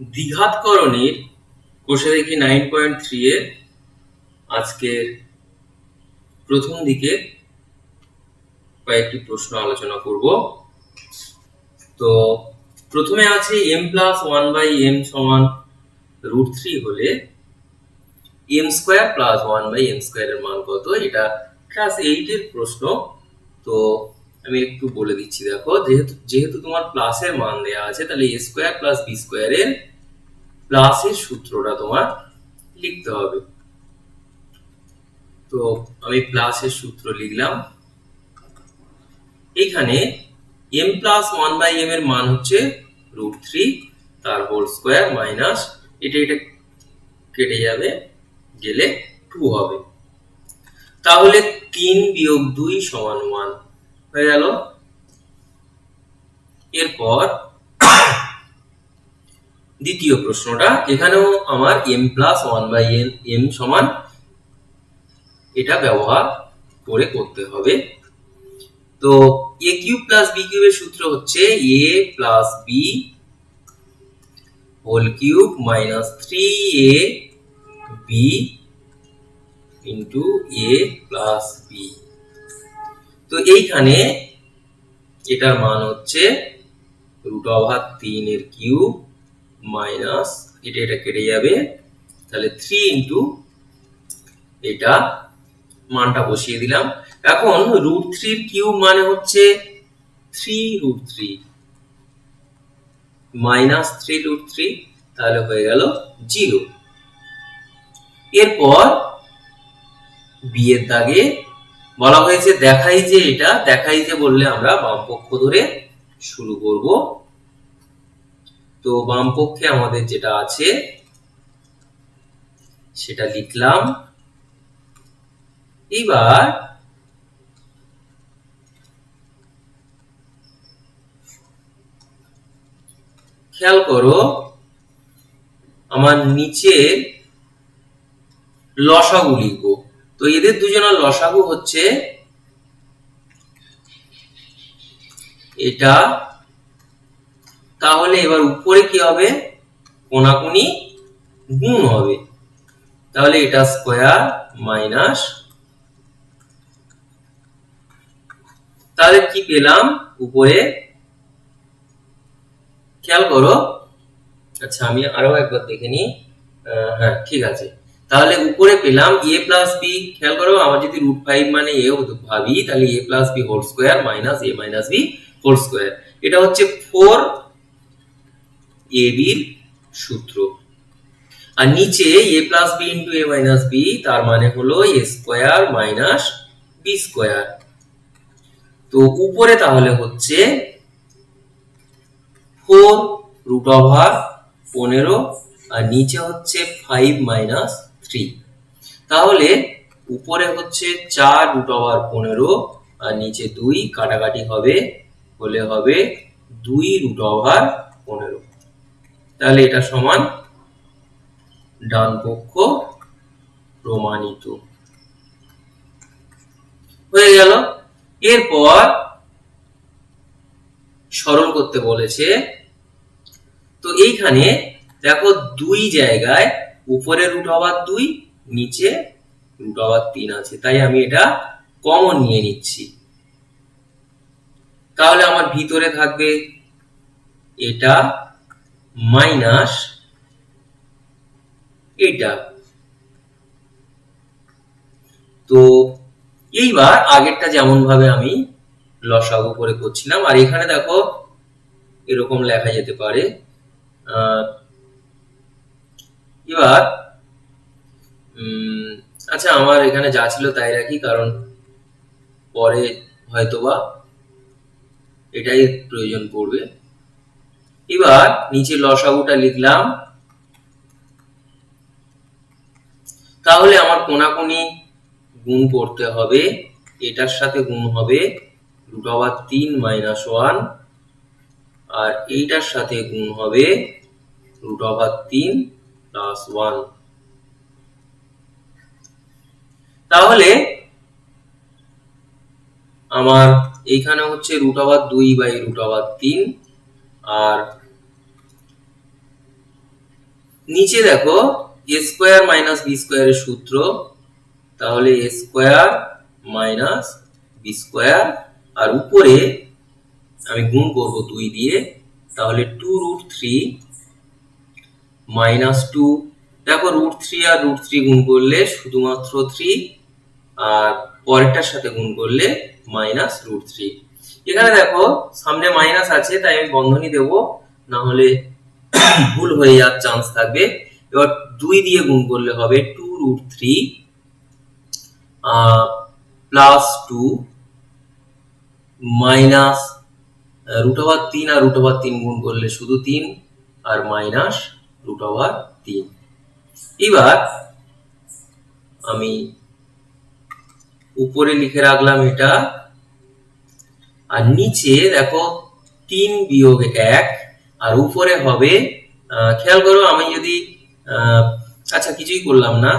দ্বিঘাতকরণের কোষে দেখি nine point three এর আজকের প্রথম দিকে কয়েকটি প্রশ্ন আলোচনা করব। তো প্রথমে আছে M plus one by M সমান রুট থ্রি হলে M square plus one by M স্কোয়ারের মান কত? এটা ক্লাস এইটের প্রশ্ন। তো আমি একটু বলে দিচ্ছি, দেখো, যেহেতু যেহেতু তোমার প্লাসের মান দেওয়া আছে, তাহলে এ স্কোয়ার প্লাস বি স্কোয়ারের প্লাসের সূত্রটা তোমার লিখতে হবে। তো আমি প্লাসের সূত্র লিখলাম। এইখানে M plus one by M এর মান হচ্ছে রুট থ্রি তার হোল স্কোয়ার মাইনাস এটা এটা কেটে যাবে, গেলে টু হবে। তাহলে তিন বিয়োগ দুই সমান ওয়ান হয়ে গেল। এরপর দ্বিতীয় প্রশ্নটা, এখানেও আমার M plus one by N M সমান এটা ব্যবহার করে করতে হবে। তো এ কিউব প্লাস বি কিউবের সূত্র হচ্ছে A plus B whole cube minus three A B into A plus B তো এইখানে এটার মান হচ্ছে রুট ওভার তিনের কিউব মাইনাস এটা এটা কেটে যাবে। তাহলে থ্রি ইন্টু এটা মানটা বসিয়ে দিলাম। এখন রুট থ্রির কিউব মানে হচ্ছে three root three minus three root three তাহলে হয়ে গেল জিরো এরপর বিয়ের দাগে বলা হয়েছে দেখাই যে এটা, দেখাই যে বললে আমরা বাম পক্ষ ধরে শুরু করব। তো বাম পক্ষে আমাদের যেটা আছে, সেটা লিখলাম। এবার খেয়াল করো, আমার নিচে লসাগু লিখব। তো এদের দুজনের লসাগু হচ্ছে, এটা তাহলে এবার উপরে কি হবে? কোনাকুনি গুণ হবে। তাহলে এটা স্কোয়ার মাইনাস তাহলে কি পেলাম? উপরে। খেয়াল করো। আচ্ছা আমি আরও একবার দেখে নিই। হ্যাঁ ঠিক আছে। তাহলে উপরে পেলাম এ প্লাস বি খেয়াল করো, আমার যদি রুট ফাইভ মানে এ ভাবি, তাহলে A plus B whole square minus A minus B whole square এটা হচ্ছে ফোর এ বির সূত্র। আর নিচে A plus B into A minus B তার মানে হলো A square minus B square তো উপরে তাহলে হচ্ছে ফোর রুট ওভার পনেরো, আর নিচে হচ্ছে ফাইভ মাইনাস থ্রি তাহলে উপরে হচ্ছে চার রুট ওভার পনেরো, আর নিচে দুই, কাটাকাটি হবে, হলে হবে দুই রুট ওভার পনেরো। তাহলে এটা সমান ডান পক্ষ প্রমাণিত। হয়ে গেল। এরপর সরল করতে বলেছে, তো এইখানে দেখো দুই জায়গায় উপরে রুট হওয়ার দুই, নিচে রুট হওয়ার তিন আছে। তাই আমি এটা কমন নিয়ে নিচ্ছি। তাহলে আমার ভিতরে থাকবে এটা মাইনাস এটা। তো এইবার আগেরটা যেমন ভাবে আমি লসাগু করে করছিলাম, আর এখানে দেখো এরকম লেখা যেতে পারে। এবার আচ্ছা আমার এখানে যা ছিল তাই রাখি, কারণ পরে হয়তোবা এটাই প্রয়োজন পড়বে। এবার নিচে লসাগুটা লিখলাম। তাহলে আমার কোনাকুনি গুণ করতে হবে, এটার সাথে গুণ হবে রুট ওভার তিন মাইনাস ওয়ান আর এইটার সাথে গুণ হবে রুট ওভার তিন প্লাস ওয়ান তাহলে আমার এইখানে হচ্ছে রুট ওভার দুই বাই রুট ওভার তিন, আর নিচে দেখো এ স্কোয়ার মাইনাস বি স্কোয়ারের সূত্র, তাহলে A square minus B square আর উপরে আমি গুণ করব দুই দিয়ে, তাহলে two root three minus two দেখো রুট থ্রি আর রুট থ্রি গুণ করলে শুধুমাত্র থ্রি আর পরেরটার সাথে গুণ করলে মাইনাস রুট থ্রি এখানে দেখো, সামনে মাইনাস আছে, তাই আমি বন্ধনী দেব না হলে ভুল হয়ে যাওয়ার চান্স থাকবে। এবার দুই দিয়ে গুণ করলে হবে two root three plus two minus root over তিন আর রুট ওভার তিন গুণ করলে শুধু তিন, আর মাইনাস রুট ওভার তিন এবার আমি উপরে লিখে রাখলাম এটা, আর নিচে দেখো তিন বিয়োগ এক, আর উপরে হবে খেয়াল করো, আমি যদি আচ্ছা কিছুই করলাম না।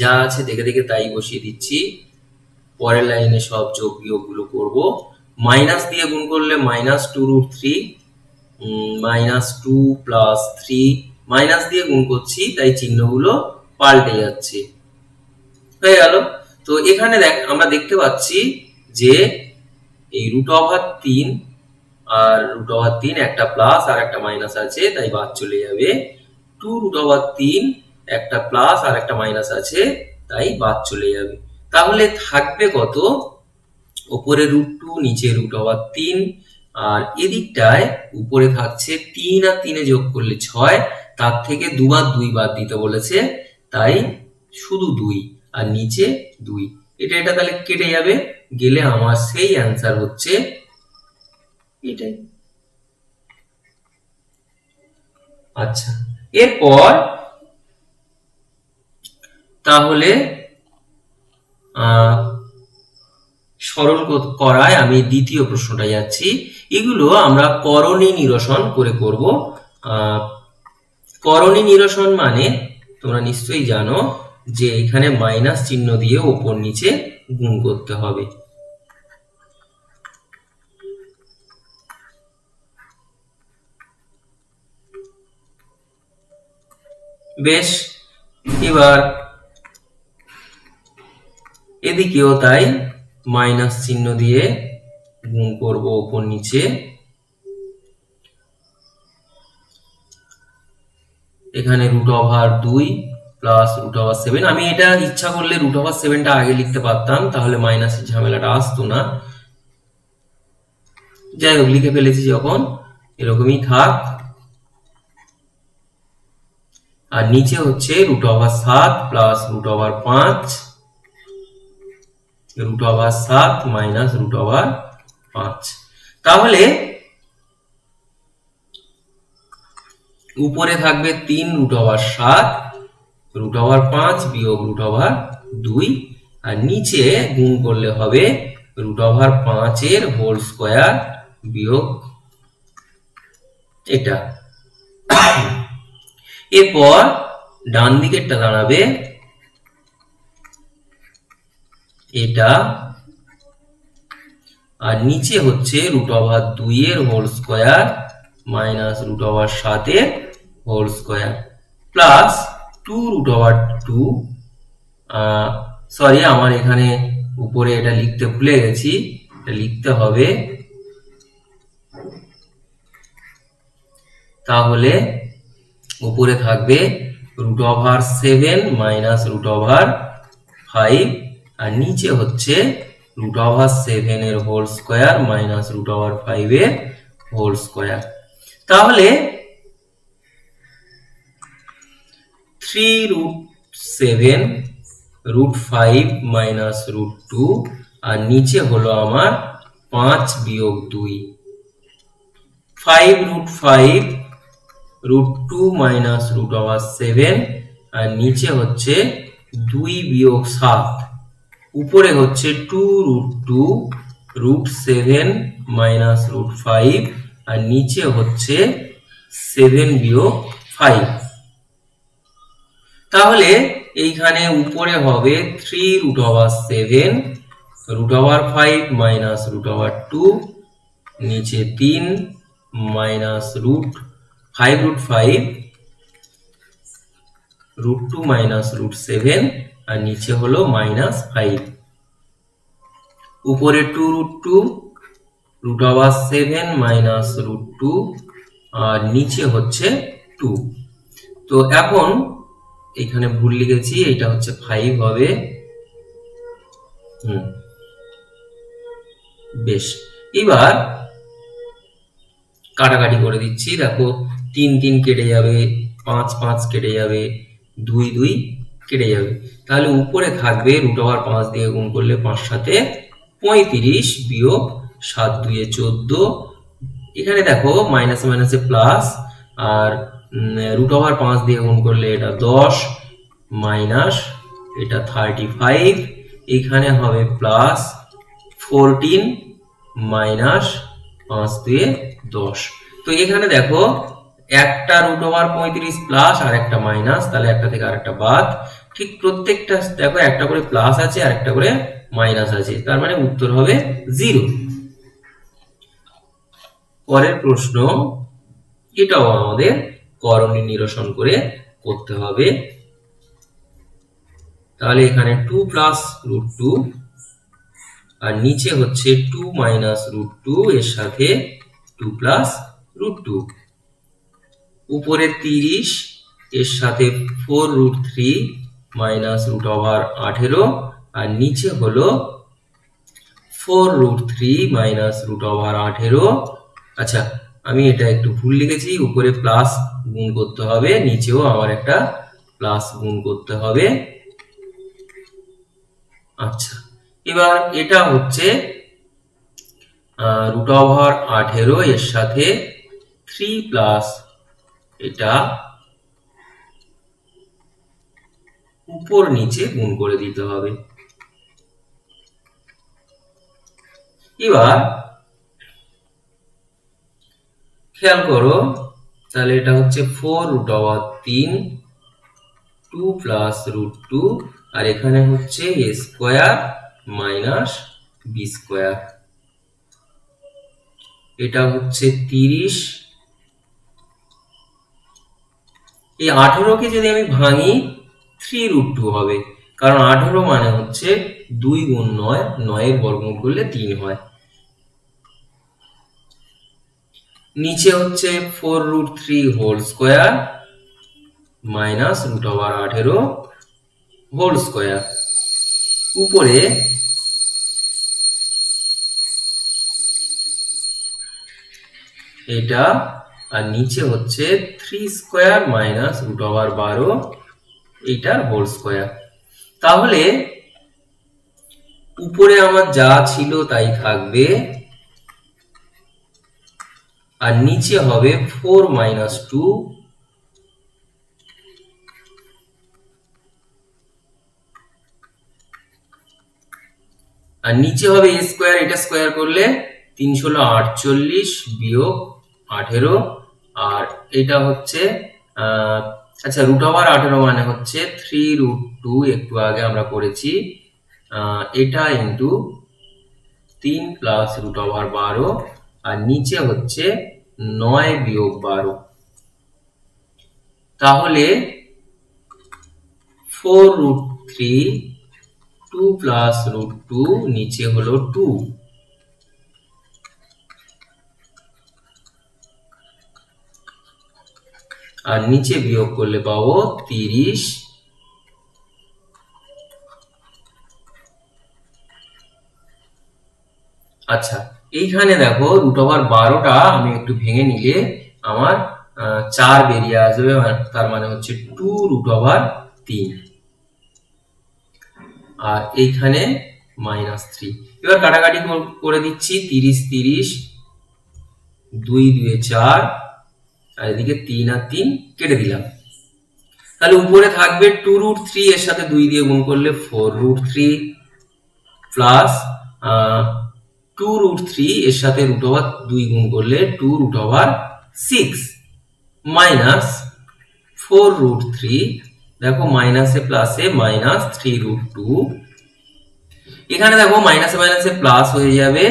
যা আছে দেখে দেখে তাই বসিয়ে দিচ্ছি। পরের লাইনে সব যোগ বিয়োগগুলো করব। মাইনাস দিয়ে গুণ করলে minus two root three minus two plus three, minus দিয়ে গুণ করছি, তাই চিহ্নগুলো পাল্টে যাচ্ছে। হয়ে গেল। তো এখানে দেখ, আমরা দেখতে পাচ্ছি যে এই রুট ওভার তিন আর রুট ওভার তিন একটা প্লাস আর একটা মাইনাস আছে, তাই বাদ চলে যাবে। টু রুট ওভার তিন, একটা প্লাস আর একটা মাইনাস আছে, তাই বাদ চলে যাবে। তাহলে থাকবে কত? ওপরে রুট টু নিচে রুট ওভার তিন, আর এদিকটায় উপরে থাকছে তিন আর তিনে যোগ করলে ছয়, তার থেকে দুবার দুই বাদ দিতে বলেছে, তাই শুধু দুই আর নিচে দুই। এটা এটা তাহলে কেটে যাবে, গেলে আমার সেই অ্যান্সার হচ্ছে এটাই। আচ্ছা এরপর তাহলে সরল করায় আমি দ্বিতীয় প্রশ্নটা যাচ্ছি। এগুলো আমরা করণী নিরসন করে করব। করণী নিরসন মানে তোমরা নিশ্চয়ই জানো যে এখানে মাইনাস চিহ্ন দিয়ে ওপর নিচে গুণ করতে হবে। বেশ, এবার এদিকেও তাই মাইনাস চিহ্ন দিয়ে গুণ করব ওপর নিচে। এখানে রুট ওভার দুই প্লাস রুট ওভার সেভেন আমি এটা ইচ্ছা করলে রুট ওভার সেভেনটা আগে লিখতে পারতাম, তাহলে মাইনাসের ঝামেলাটা আসতো না। যাই হোক, লিখে ফেলেছি যখন, এরকমই থাক। আর নিচে হচ্ছে রুট ওভার সাত প্লাস রুট ওভার পাঁচ রুট ওভার সাত মাইনাস রুট ওভার পাঁচ। তাহলে উপরে থাকবে তিন রুট ওভার সাত রুট ওভার পাঁচ বিয়োগ রুট ওভার দুই, আর নিচে গুণ করলে হবে রুট ওভার পাঁচের হোল স্কোয়ার বিয়োগ এটা। এরপর ডান দিকেরটা দাঁড়াবে। এটা। আর নিচে হচ্ছে রুট ওভার দুই এর whole square minus root over সাতের whole square plus two root over two sorry আমার এখানে উপরে এটা লিখতে ভুলে গেছি। এটা লিখতে হবে। তাহলে উপরে থাকবে root over seven minus root over five আর নিচে হচ্ছে রুট ওভার সেভেন এর whole square minus root over five এর হোল স্কোয়ার তাহলে three root seven root five minus root two আর নিচে হলো আমার পাঁচ বিয়োগ দুই। Five root five root two minus root over seven আর নিচে হচ্ছে দুই বিয়োগ সাত। উপরে হচ্ছে two root two root seven minus root five আর নিচে হচ্ছে সেভেন বিয়োগ ফাইভ তাহলে এইখানে উপরে হবে three root over seven root over five minus root over two নিচে তিন minus root five root five root two minus root seven আর নিচে হলো মাইনাস ফাইভ উপরে two root two root over seven minus root two আর নিচে হচ্ছে two তো এখন এখানে ভুল লিখেছি, এটা হচ্ছে ফাইভ হবে। হুম। বেশ। এবার কাটাকাটি করে দিচ্ছি, দেখো। তিন তিন কেটে যাবে, পাঁচ পাঁচ কেটে যাবে, দুই দুই কেটে যাবে। তাহলে উপরে থাকবে রুট ওভার পাঁচ দিয়ে গুণ করলে পাঁচ সাথে পঁয়ত্রিশ বিয়োগ সাত দুয়ে চোদ্দ। এখানে দেখো মাইনাসে মাইনাসে প্লাস আর রুট ওভার পাঁচ দিয়ে গুণ করলে এটা দশ মাইনাস এটা থার্টি ফাইভ এখানে হবে প্লাস ফোরটিন মাইনাস পাঁচ দুয়ে দশ। তো এখানে দেখো একটা রুট ওভার পঁয়ত্রিশ প্লাস আর একটা মাইনাস তাহলে একটা থেকে আরেকটা বাদ। ঠিক প্রত্যেকটা, দেখো একটা করে প্লাস আছে আর একটা করে মাইনাস আছে। তার মানে উত্তর হবে জিরো পরের প্রশ্ন, এটাও আমাদের করণী নিরসন করে করতে হবে। তাহলে এখানে টু প্লাস রুট টু আর নিচে হচ্ছে টু মাইনাস রুট টু এর সাথে টু প্লাস রুট টু উপরে তিরিশ, এর সাথে four root three minus root over আঠেরো, আর নিচে হলো four root three minus root over আঠেরো। আচ্ছা আমি এটা একটু ভুল লিখেছি, উপরে প্লাস গুণ করতে হবে, নিচেও আমার একটা প্লাস গুণ করতে হবে। আচ্ছা এবার এটা হচ্ছে রুট ওভার আঠেরো, এর সাথে থ্রি প্লাস এটা উপর নিচে গুণ করে দিতে হবে। এবার খেয়াল করো, তাহলে এটা হচ্ছে ফোর রুট ওভার তিন টু প্লাস রুট টু আর এখানে হচ্ছে A square minus B square এটা হচ্ছে তিরিশ এই আঠেরোকে যদি আমি ভাঙি থ্রি রুট টু হবে। কারণ আঠেরো মানে হচ্ছে দুই গুণ নয়, নয়ের বর্গমূল করলে তিন হয়। নিচে হচ্ছে four root three whole square minus root over আঠেরো হোল স্কোয়ার উপরে এটা আর নিচে হচ্ছে three square minus root over বারো, এইটার হোল স্কোয়ার তাহলে উপরে আমার যা ছিল তাই থাকবে। আর নিচে হবে ফোর মাইনাস টু আর নিচে হবে এ স্কোয়ার এটা স্কোয়ার করলে তিনশো আটচল্লিশ বিয়োগ আঠেরো। আর এটা হচ্ছে আচ্ছা রুট ওভার আঠেরো মানে হচ্ছে থ্রি রুট টু একটু আগে আমরা করেছি এটা ইন্টু তিন প্লাস রুট ওভার বারো, আর নিচে হচ্ছে নয় বিয়োগ বারো। তাহলে four root three two plus root two নিচে হলো টু আর নিচে বিয়োগ করলে পাবো তিরিশ। আচ্ছা এইখানে দেখো রুট ওভার বারোটা আমি একটু ভেঙে নিলে আমার চার বেরিয়ে আসবে তার মানে হচ্ছে টু রুট ওভার তিন। আর এইখানে মাইনাস থ্রি এবার কাটাকাটি করে দিচ্ছি, তিরিশ তিরিশ, দুই, দুয়ে চার আর এদিকে তিন আর তিন কেটে দিলাম। তাহলে উপরে থাকবে টু রুট থ্রি এর সাথে দুই দিয়ে গুণ করলে four root three plus two root three এর সাথে রুট ওভার দুই গুণ করলে two root over six minus four root three দেখো মাইনাসে প্লাসে মাইনাস থ্রি রুট টু এখানে দেখো মাইনাসে মাইনাসে প্লাস হয়ে যাবে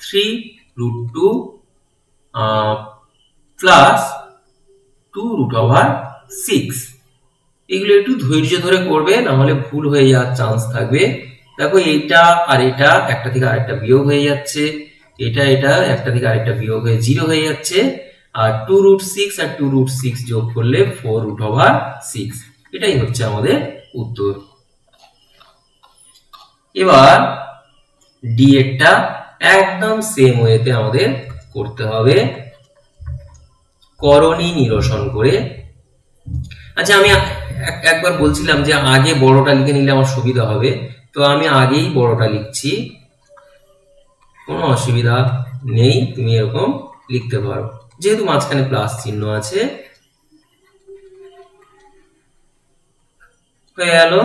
three root two plus two root over six এগুলো একটু ধৈর্য ধরে করবে না হলে ভুল হয়ে যাওয়ার চান্স থাকবে। দেখো এইটা আর এটা, একটা থেকে আরেকটা বিয়োগ হয়ে যাচ্ছে। এটা এটা, একটা থেকে আরেকটা বিয়োগ হয়ে জিরো হয়ে যাচ্ছে। আর টু রুট সিক্স আর টু রুট সিক্স যোগ করলে ফোর রুট ওভার সিক্স এটাই হচ্ছে আমাদের উত্তর। এবার ডি এরটা একদম সেম ওয়েতে আমাদের করতে হবে। করণী নিরসন করে। আচ্ছা আমি একবার বলছিলাম যে আগে বড়টা লিখে নিলে আমার সুবিধা হবে। তো আমি আগেই বড়টা লিখছি। কোনো অসুবিধা নেই, তুমি এরকম লিখতে পারো। যেহেতু মাঝখানে প্লাস চিহ্ন আছে। হয়ে গেল।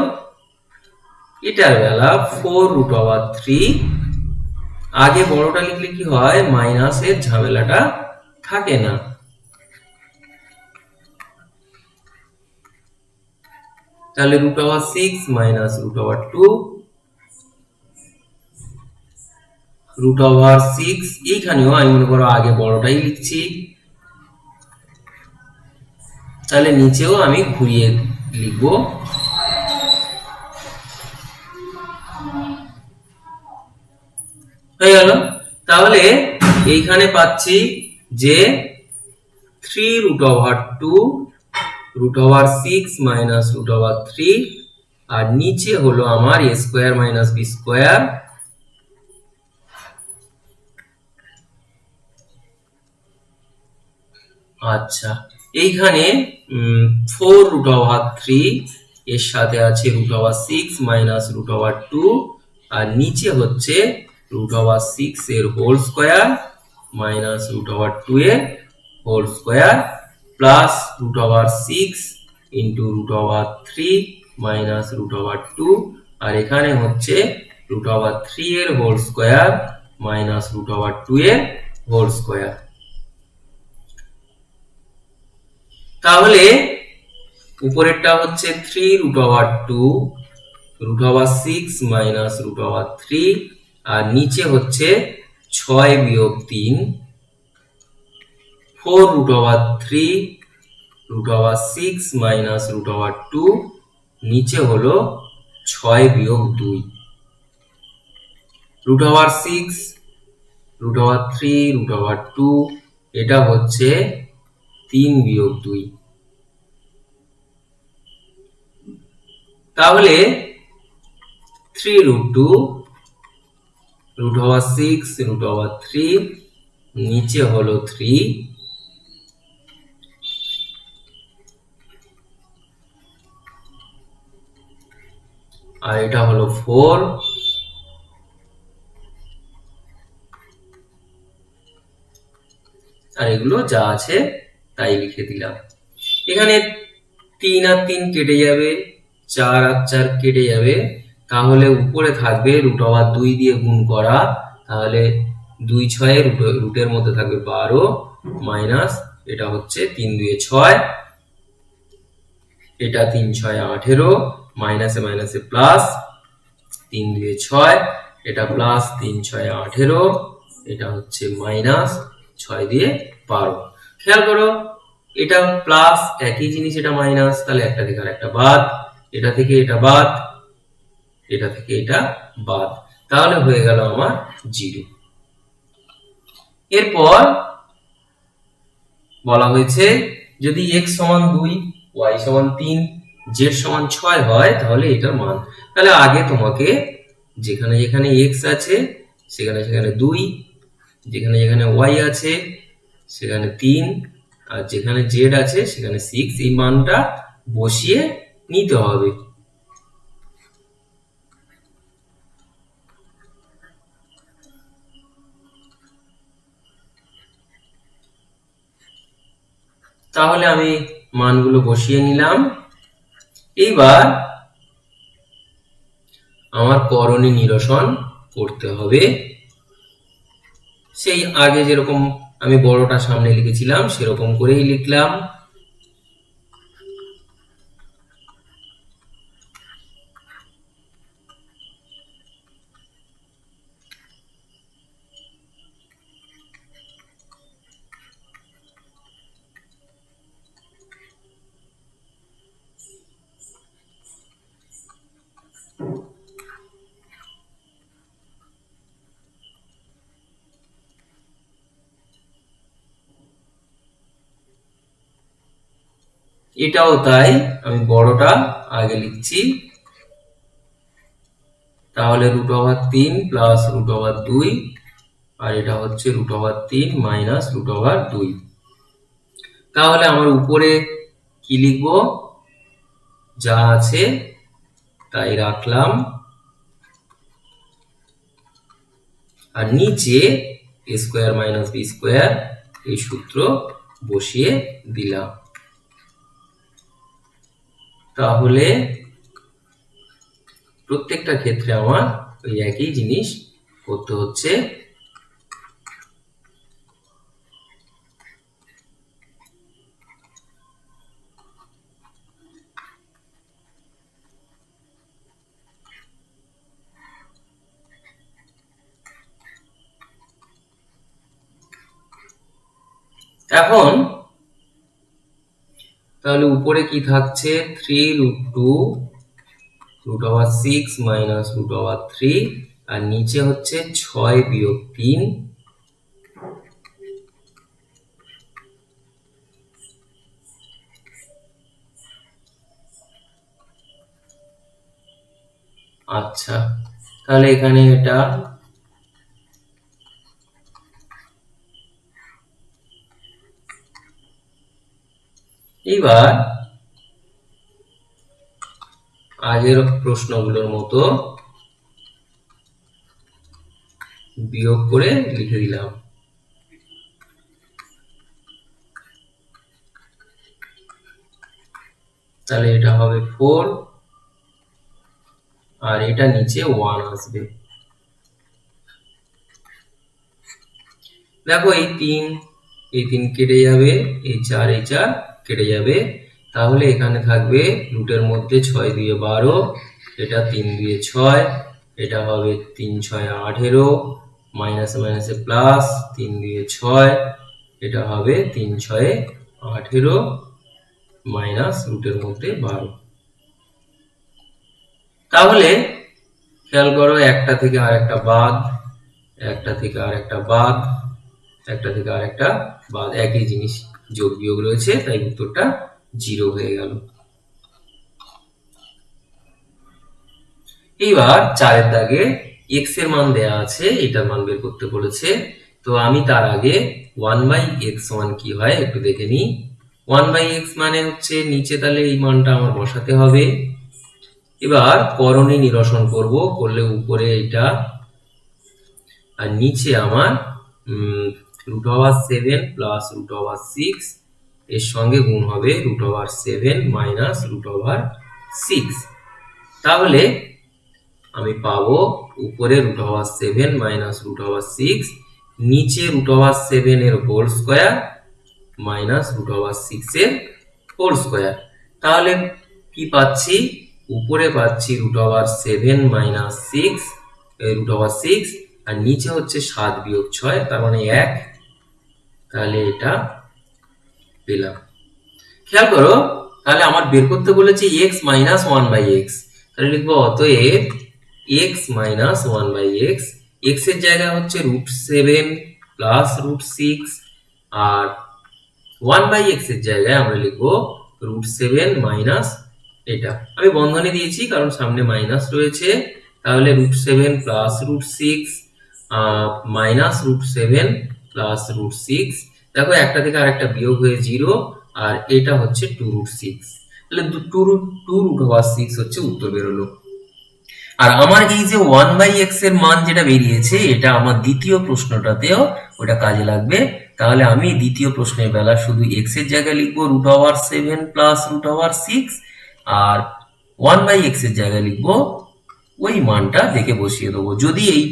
এটার বেলা ফোর রুট ওভার থ্রি আগে বড়টা লিখলে কি হয়? মাইনাসের ঝামেলাটা থাকে না। তাহলে root over six minus root over two root over six এইখানেও আমি মনে করো আগে বড়টাই লিখছি। তাহলে নিচেও আমি ঘুরিয়ে লিখব। হয়ে গেল। তাহলে এইখানে পাচ্ছি যে three root over two root over six minus root over three আর নিচে হলো আমার A square minus B square আচ্ছা এইখানে ফোর রুট ওভার থ্রি এর সাথে আছে root over six minus root over two আর নিচে হচ্ছে রুট ওভার সিক্স এর whole square minus root over two এর whole square plus root over six into root over three minus root over two আর এখানে হচ্ছে root over three এর whole square minus root over two এর whole square তাহলে উপরেরটা হচ্ছে three root over two root over six minus root over three আর নিচে হচ্ছে ছয় বিয়োগ তিন four root over three root over six minus root over two নিচে হলো ছয় বিয়োগ দুই। Root over six root over three root over two এটা হচ্ছে তিন বিয়োগ দুই। তাহলে three root two root over six root over three নিচে হলো থ্রি আর এটা হলো ফোর আর এগুলো যা আছে তাই লিখে দিলাম। এখানে তিন আর তিন কেটে যাবে, চার আর চার কেটে যাবে। তাহলে উপরে থাকবে রুট আবার দুই দিয়ে গুণ করা, তাহলে দুই ছয়ে রুট- রুটের মধ্যে থাকবে বারো মাইনাস এটা হচ্ছে তিন দুয়ে ছয়। এটা তিন ছয় আঠেরো, মাইনাসে মাইনাসে প্লাস তিন দুয়ে ছয়, এটা প্লাস তিন ছয় আঠেরো, এটা হচ্ছে মাইনাস ছয় দিয়ে বারো। খেয়াল করো, এটা প্লাস একই জিনিস, এটা মাইনাস তাহলে একটা থেকে আর একটা বাদ, এটা থেকে এটা বাদ, এটা থেকে এটা বাদ। তাহলে হয়ে গেল আমার জিরো। এরপর বলা হয়েছে, যদি এক্স সমান দুই ওয়াই সমান তিন জেড সমান ছয় হয়, তাহলে এটার মান। তাহলে আগে তোমাকে যেখানে যেখানে এক্স আছে, সেখানে সেখানে দুই, যেখানে যেখানে ওয়াই আছে, সেখানে তিন, আর যেখানে জেড আছে, সেখানে সিক্স এই মানটা বসিয়ে নিতে হবে। তাহলে আমি মানগুলো বসিয়ে নিলাম। এইবার আমার করণে নিরসন করতে হবে। সেই আগে যেরকম আমি বড়টা সামনে লিখেছিলাম, সেরকম করেই লিখলাম। এটাও তাই, আমি বড়টা আগে লিখছি। তাহলে রুট ওভার তিন প্লাস রুট ওভার দুই, আর এটা হচ্ছে রুট ওভার তিন মাইনাস রুট ওভার দুই। তাহলে আমার উপরে কি লিখব? যা আছে তাই রাখলাম। আর নিচে স্কোয়ার মাইনাস বি স্কোয়ার এই সূত্র বসিয়ে দিলাম। তাহলে প্রত্যেকটা ক্ষেত্রে আমার ওই একই জিনিস করতে হচ্ছে। এখন তাহলে উপরে কি থাকছে? Three root two root over six minus root over three আর নিচে হচ্ছে ছয় বিয়োগ তিন। আচ্ছা তাহলে এখানে এটা এবার আগের প্রশ্নগুলোর মতো বিয়োগ করে লিখে দিলাম। তাহলে এটা হবে ফোর আর এটা নিচে ওয়ান আসবে। দেখো এই তিন এই তিন কেটে যাবে, এই চার এই চার কেটে যাবে। তাহলে এখানে থাকবে রুটের মধ্যে ছয় দিয়ে বারো, এটা তিন দিয়ে ছয়, এটা হবে তিন ছয় আঠেরো, মাইনাসে মাইনাসে প্লাস তিন দিয়ে ছয়, এটা হবে তিন ছয়ে আঠেরো, মাইনাস রুটের মধ্যে বারো। তাহলে খেয়াল করো একটা থেকে আর একটা বাদ, একটা থেকে আর একটা বাদ, একটা থেকে আর একটা বাদ, একই জিনিস। যোগ বিয়োগ রয়েছে, তাই উত্তরটা জিরো হয়ে গেল। এইবার চারের দাগে এক্সের মান দেয়া আছে, এটার মান বের করতে বলেছে। তো আমি তার আগে ওয়ান বাই এক্স ওয়ান কি হয় একটু দেখে নিই। ওয়ান বাই এক্স মানে হচ্ছে নিচে তাহলে এই মানটা আমার বসাতে হবে। এবার করণে নিরসন করব, করলে উপরে এটা আর নিচে আমার root over seven plus root over six এর সঙ্গে গুণ হবে root over seven minus root over six তাহলে আমি পাবো উপরে root over seven minus root over six নিচে রুট ওভার সেভেন এর whole square minus root over six এর হোল স্কোয়ার তাহলে কি পাচ্ছি উপরে পাচ্ছি root over seven minus six root over six আর নিচে হচ্ছে সাত বিয়োগ ছয় তার মানে এক তাহলে এটা পেলাম। খেয়াল করো, তাহলে আমার বের করতে বলেছে X minus one by X তাহলে লিখব অতএব X minus one by X এক্সের জায়গায় হচ্ছে root seven plus root six R one by এক্সের জায়গায় আমরা লিখব রুট সেভেন মাইনাস এটা। আমি বন্ধনী দিয়েছি, কারণ সামনে মাইনাস রয়েছে। তাহলে root seven plus root six minus root seven plus root six দেখো একটা থেকে আরেকটা বিয়োগ হয়ে জিরো আর এটা হচ্ছে টু রুট সিক্স তাহলে two root two root over six হচ্ছে উত্তর বেরোলো। আর আমার এই যে ওয়ান বাই এক্সের মান যেটা বেরিয়েছে, এটা আমার দ্বিতীয় প্রশ্নটাতেও ওটা কাজে লাগবে। তাহলে আমি দ্বিতীয় প্রশ্নের বেলা শুধু এক্সের জায়গায় লিখব root over seven plus root over six R one by এক্সের জায়গায় লিখব ওই মানটা দেখে বসিয়ে দেবো। যদি এই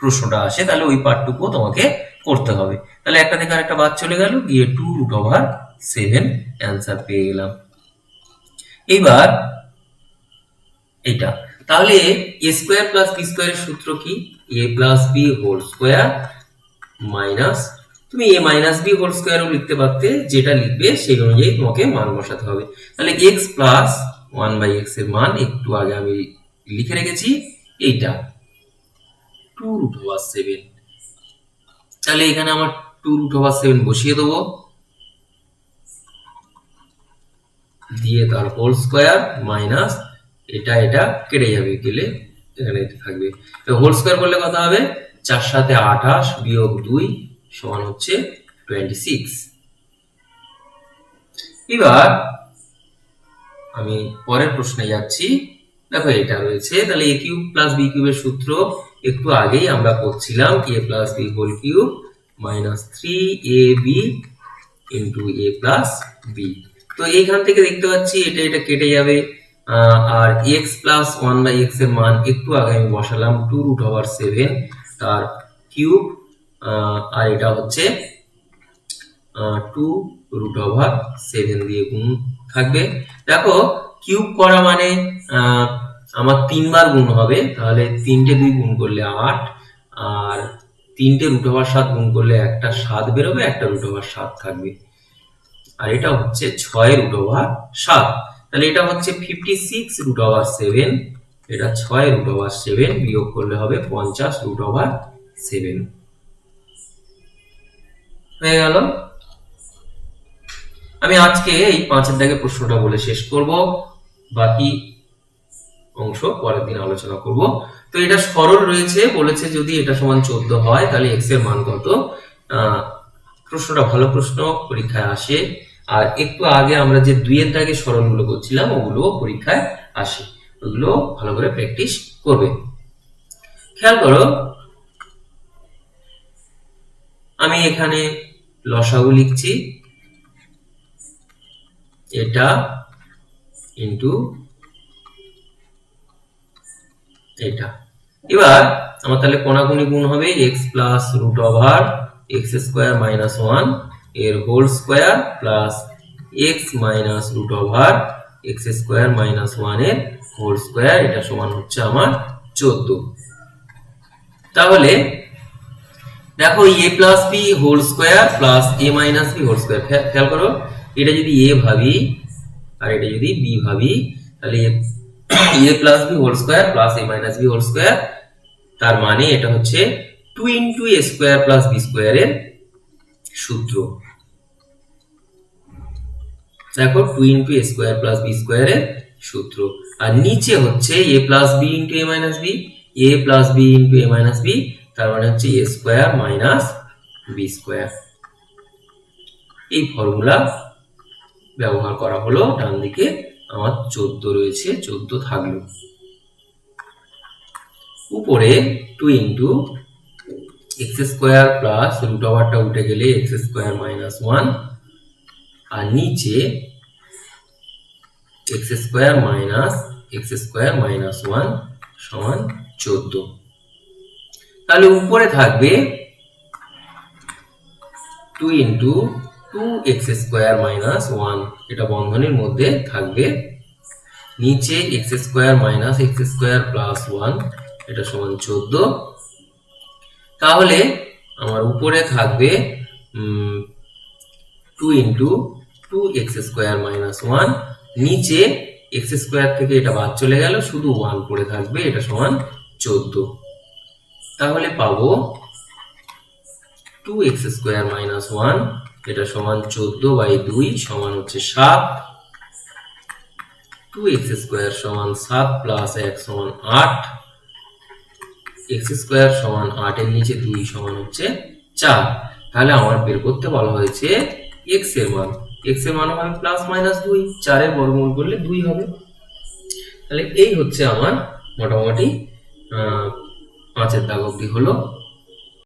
প্রশ্নটা আসে, তাহলে ওই পার্টটুকু তোমাকে করতে হবে। তাহলে একটা থেকে আরেকটা বাদ চলে গেল, গিয়ে two root over seven answer পেয়ে গেলাম। এইবার এটা তাহলে এ স্কোয়ার প্লাস বি স্কোয়ারের সূত্র কি? A plus B whole square minus তুমি এ মাইনাস বি হোল স্কোয়ারও লিখতে পারতে, যেটা লিখবে সেই অনুযায়ী তোমাকে মান বসাতে হবে। তাহলে এক্স প্লাস ওয়ান বাই এক্সের মান একটু আগে আমি লিখে রেখেছি, এইটা। টু রুট ওভার সেভেন তাহলে এখানে আমার টু রুট ওভার সেভেন বসিয়ে দেবো। দিয়ে তার হোল স্কোয়ার মাইনাস এটা এটা কেটে যাবে, গেলে এখানে থাকবে। হোল স্কোয়ার করলে কত হবে? চার সাথে আঠাশ বিয়োগ দুই সমান হচ্ছে টোয়েন্টি সিক্স এবার আমি পরের প্রশ্নে যাচ্ছি। দেখো এটা রয়েছে, তাহলে এ কিউব প্লাস বি কিউবের সূত্র একটু আগেই আমরা করছিলাম A plus B whole cube minus three A B into A plus B তো এইখান থেকে দেখতে পাচ্ছি এটা এটা কেটে যাবে। আর এক্স প্লাস ওয়ান বাই এক্সের মান একটু আগে আমি বসালাম টু রুট ওভার সেভেন তার কিউব আর এটা হচ্ছে টু রুট ওভার সেভেন দিয়ে গুণ থাকবে। দেখো কিউব করা মানে আমার তিনবার গুণ হবে, তাহলে তিনটে দুই গুণ করলে আট, আর তিনটে রুট ওভার সাত গুণ করলে একটা সাত বেরোবে, একটা রুট ওভার সাত থাকবে। আর এটা হচ্ছে ছয় রুট ওভার সাত। তাহলে এটা হচ্ছে fifty six root over seven এটা ছয় রুট ওভার সেভেন বিয়োগ করলে হবে পঞ্চাশ রুট ওভার সেভেন হয়ে গেল। আমি আজকে এই পাঁচের দাগে প্রশ্নটা বলে শেষ করব। বাকি অংশ, পরের দিন আলোচনা করব। তো এটা সরল রয়েছে, বলেছে যদি এটা সমান চোদ্দ হয়, তাহলে এক্সের মান কত? প্রশ্নটা ভালো প্রশ্ন, পরীক্ষায় আসে। আর একটু আগে আমরা যে দুইয়ের দাগে সরলগুলো করছিলাম ওগুলো পরীক্ষায় আসে। ওগুলো ভালো করে প্র্যাকটিস করবে। খেয়াল করো, আমি এখানে লসাগু লিখছি। এটা ইন্টু এটা। এবার আমার তাহলে কোনাকুনি গুণ হবে x plus root over x square minus ওয়ানের whole square plus x minus root over x square minus ওয়ানের হোল স্কোয়ার এটা সমান হচ্ছে আমার চোদ্দ। তাহলে দেখো A plus B whole square plus A minus B whole square খেয়াল করো, এটা যদি এ ভাবি আর এটা যদি বি ভাবি তাহলে A plus B whole square plus A minus B whole square তার মানে এটা হচ্ছে two into A square plus B স্কোয়ারের সূত্র। দেখো two into A square plus B স্কোয়ারের সূত্র। আর নিচে হচ্ছে A plus B into A minus B A plus B into A minus B তার মানে হচ্ছে A square minus B square এই ফর্মুলা ব্যবহার করা হলো ডান দিকে আমার চোদ্দ রয়েছে, চোদ্দ থাকল। উপরে two into x square plus root ওভারটা উঠে গেলে এক্স স্কোয়ার মাইনাস ওয়ান আর নিচে x square minus x square minus one সমান চোদ্দ। তাহলে উপরে থাকবে two into two x square minus one এটা বন্ধনীর মধ্যে থাকবে। নিচে x square minus x square plus one এটা সমান চোদ্দ। তাহলে আমার উপরে থাকবে two into two x square minus one নিচে এক্স স্কোয়ার থেকে এটা বাদ চলে গেল, শুধু ওয়ান পড়ে থাকবে, এটা সমান চোদ্দ। তাহলে পাবো two x square minus one এটা সমান চোদ্দ বাই দুই সমান হচ্ছে সাত। টু এক্স স্কোয়ার সমান সাত প্লাস এক সমান আট। এক্স স্কোয়ার সমান আটের নিচে দুই সমান হচ্ছে চার। তাহলে আমার বের করতে বলা হয়েছে এক্সের মান। এক্সের মান হবে প্লাস মাইনাস দুই। চারের বর্গমূল করলে দুই হবে। তাহলে এই হচ্ছে আমার মোটামুটি পাঁচের দাগ অব্দি হলো